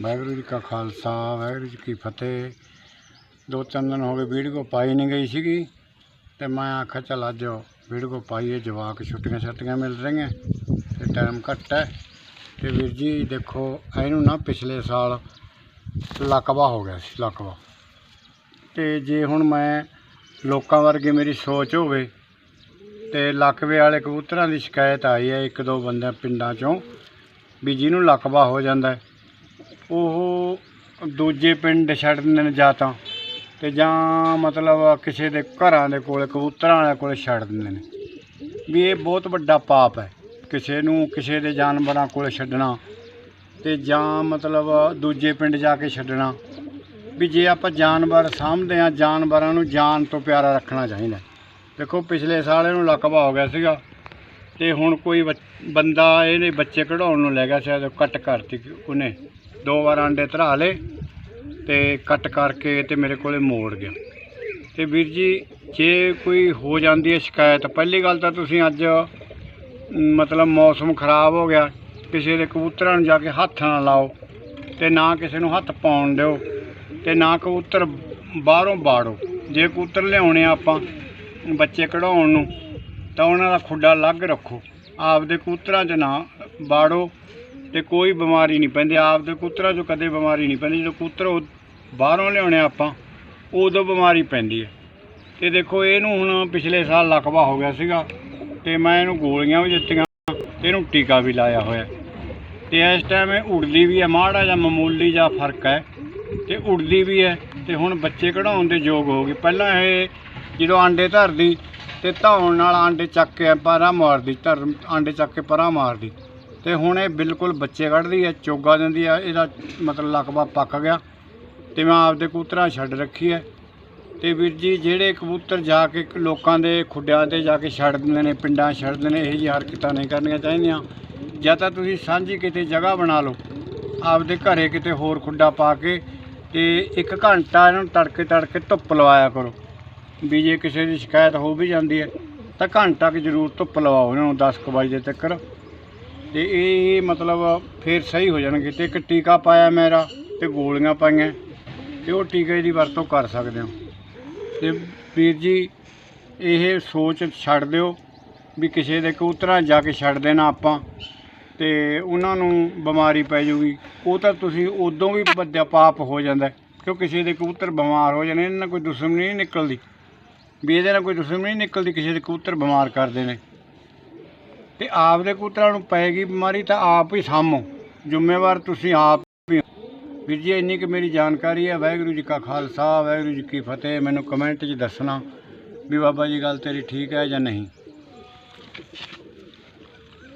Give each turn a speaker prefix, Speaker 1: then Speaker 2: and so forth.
Speaker 1: ਵਾਹਿਗੁਰੂ ਜੀ ਕਾ ਖਾਲਸਾ ਵਾਹਿਗੁਰੂ ਜੀ ਕੀ ਫਤਿਹ। ਦੋ ਤਿੰਨ ਦਿਨ ਹੋ ਗਏ ਵੀਡੀਓ ਪਾਈ ਨਹੀਂ ਗਈ ਸੀਗੀ ਤੇ ਮੈਂ ਆਖਿਆ ਚੱਲ ਅੱਜ ਵੀਡੀਓ ਪਾਈਏ ਜਵਾਕ ਛੁੱਟੀਆਂ ਛੁੱਟੀਆਂ ਮਿਲ ਰਹੀਆਂ ਤੇ ਟਾਈਮ ਘੱਟ ਹੈ। ਤੇ ਵੀਰ ਜੀ ਦੇਖੋ ਇਹਨੂੰ ਨਾ ਪਿਛਲੇ ਸਾਲ ਲਕਵਾ ਹੋ ਗਿਆ ਸੀ ਲਕਵਾ। ਤੇ ਜੇ ਹੁਣ ਮੈਂ ਲੋਕਾਂ ਵਰਗੀ ਮੇਰੀ ਸੋਚ ਹੋਵੇ ਤੇ ਲਕਵੇ ਵਾਲੇ ਕਬੂਤਰਾਂ ਦੀ ਸ਼ਿਕਾਇਤ ਆਈ ਹੈ ਇੱਕ ਦੋ ਬੰਦੇ ਪਿੰਡਾਂ ਚੋਂ ਵੀ ਜਿਹਨੂੰ ਲਕਵਾ ਹੋ ਜਾਂਦਾ ਹੈ, ਉਹ ਦੂਜੇ ਪਿੰਡ ਛੱਡ ਦਿੰਦੇ ਨੇ ਜਾਂ ਤਾਂ। ਤੇ ਜਾਂ ਮਤਲਬ ਕਿਸੇ ਦੇ ਘਰਾਂ ਦੇ ਕੋਲ, ਕਬੂਤਰਾਂ ਵਾਲੇ ਕੋਲ ਛੱਡ ਦਿੰਦੇ ਨੇ। ਵੀ ਇਹ ਬਹੁਤ ਵੱਡਾ ਪਾਪ ਹੈ। ਕਿਸੇ ਨੂੰ ਕਿਸੇ ਦੇ ਜਾਨਵਰਾਂ ਕੋਲ ਛੱਡਣਾ ਤੇ ਜਾਂ ਮਤਲਬ ਦੂਜੇ ਪਿੰਡ ਜਾ ਕੇ ਛੱਡਣਾ। ਵੀ ਜੇ ਆਪਾਂ ਜਾਨਵਰ ਸਾਂਭਦੇ ਆ ਜਾਨਵਰਾਂ ਨੂੰ ਜਾਨ ਤੋਂ ਪਿਆਰਾ ਰੱਖਣਾ ਚਾਹੀਦਾ। ਦੇਖੋ, ਪਿਛਲੇ ਸਾਲ ਇਹਨੂੰ ਲਕਵਾ ਹੋ ਗਿਆ ਸੀਗਾ। ਤੇ ਹੁਣ ਕੋਈ ਬੱਚ- ਬੰਦਾ ਇਹਦੇ ਬੱਚੇ ਕਢਾਉਣ ਨੂੰ ਲੈ ਗਿਆ ਸ਼ਾਇਦ ਉਹ ਕੱਟ ਕਰਤੀ ਉਹਨੇ। ਦੋ ਵਾਰ ਆਂਡੇ ਧਰਾ ਲਏ ਤੇ ਕੱਟ ਕਰਕੇ ਤੇ ਮੇਰੇ ਕੋਲੇ ਮੋੜ ਗਿਆ। ਤੇ ਵੀਰ ਜੀ ਜੇ ਕੋਈ ਹੋ ਜਾਂਦੀ ਹੈ ਸ਼ਿਕਾਇਤ ਪਹਿਲੀ ਗੱਲ ਤਾਂ ਤੁਸੀਂ ਅੱਜ ਮ, ਮਤਲਬ ਮੌਸਮ ਖਰਾਬ ਹੋ ਗਿਆ ਕਿਸੇ ਦੇ ਕਬੂਤਰਾਂ ਨੂੰ ਜਾ ਕੇ ਹੱਥ ਨਾ ਲਾਓ ਤੇ ਨਾ ਕਿਸੇ ਨੂੰ ਹੱਥ ਪਾਉਣ ਦਿਓ ਤੇ ਨਾ ਕਬੂਤਰ ਬਾਹਰੋਂ ਬਾੜੋ। ਜੇ ਕਬੂਤਰ ਲਿਆਉਣੇ ਆ ਆਪਾਂ ਬੱਚੇ ਕਢਾਉਣ ਨੂੰ ਤਾਂ ਉਹਨਾਂ ਦਾ ਖੁੱਡਾ ਅਲੱਗ ਰੱਖੋ। ਆਪਦੇ ਕੂਤਰਾਂ 'ਚ ਨਾ ਬਾੜੋ ਤੇ ਕੋਈ ਬਿਮਾਰੀ ਨਹੀਂ ਪੈਂਦੀ। ਆਪਦੇ ਕਬੂਤਰਾਂ 'ਚੋਂ ਕਦੇ ਬਿਮਾਰੀ ਨਹੀਂ ਪੈਂਦੀ। ਜਦੋਂ ਕਬੂਤਰ ਉਹ ਬਾਹਰੋਂ ਲਿਆਉਣੇ ਆਪਾਂ, ਉਦੋਂ ਬਿਮਾਰੀ ਪੈਂਦੀ ਹੈ। ਤੇ ਦੇਖੋ, ਇਹਨੂੰ ਹੁਣ ਪਿਛਲੇ ਸਾਲ ਲਕਵਾ ਹੋ ਗਿਆ ਸੀਗਾ ਤੇ ਮੈਂ ਇਹਨੂੰ ਗੋਲੀਆਂ ਵੀ ਦਿੱਤੀਆਂ, ਤੇ ਇਹਨੂੰ ਟੀਕਾ ਵੀ ਲਾਇਆ ਹੋਇਆ। ਤੇ ਇਸ ਟਾਈਮ ਇਹ ਉੜਦੀ ਵੀ ਹੈ, ਮਾੜਾ ਜਾਂ ਮਾਮੂਲੀ ਜਾਂ ਫ਼ਰਕ ਹੈ। ਤੇ ਉੜਦੀ ਵੀ ਹੈ, ਤੇ ਹੁਣ ਬੱਚੇ ਕਢਾਉਣ ਦੇ ਯੋਗ ਹੋ ਗਏ। ਪਹਿਲਾਂ ਇਹ ਜਦੋਂ ਆਂਡੇ ਧਰਦੀ ਤੇ ਧੌਣ ਨਾਲ ਆਂਡੇ ਚੱਕ ਕੇ ਪਰਾਂ ਮਾਰਦੀ ਧਰਮ ਆਂਡੇ ਚੱਕ ਕੇ ਪਰਾਂ ਮਾਰਦੀ ਤੇ ਹੁਣ ਇਹ ਬਿਲਕੁਲ ਬੱਚੇ ਕੱਢਦੀ ਹੈ, ਚੋਗਾ ਦਿੰਦੀ ਹੈ, ਇਹਦਾ ਮਤਲਬ ਲਕਵਾ ਪੱਕ ਗਿਆ। ਤੇ ਮੈਂ ਆਪਦੇ ਕਬੂਤਰਾਂ ਛੱਡ ਰੱਖੀ ਹੈ। ਤੇ ਵੀਰ ਜੀ, ਜਿਹੜੇ ਕਬੂਤਰ ਜਾ ਕੇ ਲੋਕਾਂ ਦੇ ਖੁੱਡਿਆਂ ਤੇ ਜਾ ਕੇ ਛੱਡ ਦਿੰਦੇ ਨੇ, ਪਿੰਡਾਂ 'ਚ ਛੱਡ ਦਿੰਦੇ ਨੇ, ਇਹੋ ਜਿਹੀ ਹਰਕਤਾਂ ਨਹੀਂ ਕਰਨੀਆਂ ਚਾਹੀਦੀਆਂ। ਜਾਂ ਤਾਂ ਤੁਸੀਂ ਸਾਂਝੀ ਕਿਤੇ ਜਗ੍ਹਾ ਬਣਾ ਲਓ, ਆਪਦੇ ਘਰੇ ਕਿਤੇ ਹੋਰ ਖੁੱਡਾ ਪਾ ਕੇ ਤੇ ਇੱਕ ਘੰਟਾ ਇਹਨਾਂ ਨੂੰ ਤੜਕੇ ਤੜਕੇ ਧੁੱਪ ਲਵਾਇਆ ਕਰੋ। ਵੀ ਜੇ ਕਿਸੇ ਦੀ ਸ਼ਿਕਾਇਤ ਹੋ ਵੀ ਜਾਂਦੀ ਹੈ, ਤਾਂ ਘੰਟਾ ਕਿ ਜ਼ਰੂਰ ਧੁੱਪ ਲਵਾਓ ਇਹਨਾਂ ਨੂੰ 10 ਕੁ ਵਜੇ ਤੱਕ ਤੇ ਇਹ ਮਤਲਬ ਫੇਰ ਸਹੀ ਹੋ ਜਾਣਗੇ ਤੇ ਇੱਕ ਟੀਕਾ ਪਾਇਆ ਮੇਰਾ ਤੇ ਗੋਲੀਆਂ ਪਾਈਆਂ, ਤੇ ਉਹ ਟੀਕੇ ਦੀ ਵਰਤੋਂ ਕਰ ਸਕਦੇ ਹੋ। ਤੇ ਵੀਰ ਜੀ, ਇਹ ਸੋਚ ਛੱਡ ਦਿਓ ਵੀ ਕਿਸੇ ਦੇ ਕਬੂਤਰਾਂ ਜਾ ਕੇ ਛੱਡ ਦੇਣਾ ਆਪਾਂ, ਤੇ ਉਹਨਾਂ ਨੂੰ ਬਿਮਾਰੀ ਪੈ ਜੂਗੀ। ਉਹ ਤਾਂ ਤੁਸੀਂ ਉਦੋਂ ਵੀ ਵੱਡਾ ਪਾਪ ਹੋ ਜਾਂਦਾ ਕਿਉਂ ਕਿਸੇ ਦੇ ਕਬੂਤਰ ਬਿਮਾਰ ਹੋ ਜਾਣੇ, ਇਹਨਾਂ ਨਾਲ ਕੋਈ ਦੁਸ਼ਮਣੀ ਨਹੀਂ ਨਿਕਲਦੀ। ਵੀ ਇਹਦੇ ਨਾਲ ਕੋਈ ਦੁਸ਼ਮਣੀ ਨਹੀਂ ਨਿਕਲਦੀ, ਕਿਸੇ ਦੇ ਕਬੂਤਰ ਬਿਮਾਰ ਕਰਦੇ ਨੇ। ਤੇ ਆਪ ਦੇ ਕਬੂਤਰਾਂ ਨੂੰ ਪਏਗੀ ਬਿਮਾਰੀ ਤਾਂ ਆਪ ਹੀ ਸਾਂਭੋ ਜ਼ਿੰਮੇਵਾਰ ਤੁਸੀਂ ਆਪ ਹੀ ਵੀਰ ਜੀ, ਇੰਨੀ ਕਿ ਮੇਰੀ ਜਾਣਕਾਰੀ ਹੈ। ਵਾਹਿਗੁਰੂ ਜੀ ਕਾ ਖਾਲਸਾ, ਵਾਹਿਗੁਰੂ ਜੀ ਕੀ ਫਤਿਹ। ਮੈਨੂੰ ਕਮੈਂਟ 'ਚ ਦੱਸਣਾ ਵੀ ਬਾਬਾ ਜੀ, ਗੱਲ ਤੇਰੀ ਠੀਕ ਹੈ ਜਾਂ ਨਹੀਂ?